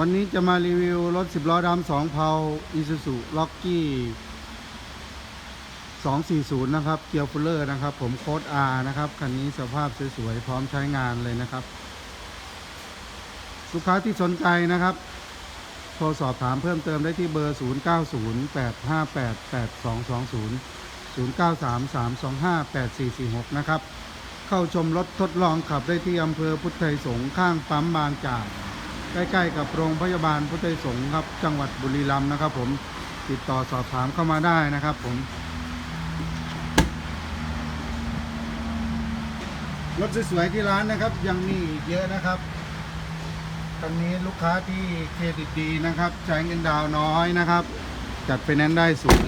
วันนี้จะมารีวิวรถ 10 ล้อดำสองเพาอีซูซูล็อกกี้ 240 นะครับ เกียวฟูลเลอร์นะครับ ผมโค้ด R นะครับ คันนี้สภาพสวยๆ พร้อมใช้งานเลยนะครับ ลูกค้าที่สนใจนะครับ โทรสอบถามเพิ่มเติมได้ที่เบอร์ 0908588220 0933258446 นะครับ เข้าชมรถทดลองขับได้ที่อำเภอพุทธไทยสงข้างปั๊มบางจาก ใกล้ๆ กับโรงพยาบาลพุทธไทยสงฆ์ครับจังหวัดบุรีรัมย์นะครับ ผมติดต่อสอบถามเข้ามาได้นะครับ ผมรถสวยๆที่ร้านนะครับ ยังมีอีกเยอะนะครับคันนี้ลูกค้าที่เครดิตดีนะครับ ใช้เงินดาวน้อยนะครับ จัดไฟแนนได้สูง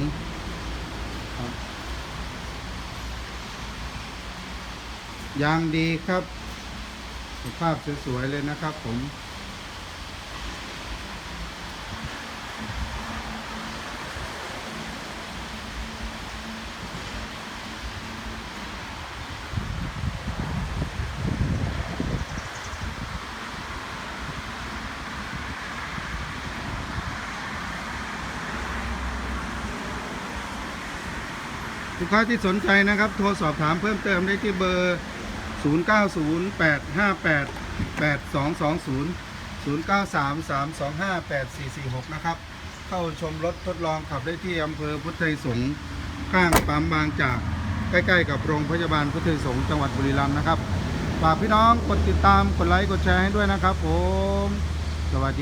ยางดีครับสภาพสวยๆเลยนะครับผม ลูกค้าที่สนใจนะครับ โทรสอบถามเพิ่มเติมได้ที่เบอร์ 0908588220 0933258446 นะครับ เข้าชมรถทดลองขับได้ที่อำเภอพุทธไทยสงฆ์ข้างปั๊มบางจากใกล้ๆกับโรงพยาบาลพุทธไทยสงฆ์จังหวัดบุรีรัมย์นะครับฝากพี่น้องกดติดตามกดไลค์กดแชร์ให้ด้วยนะครับผมสวัสดี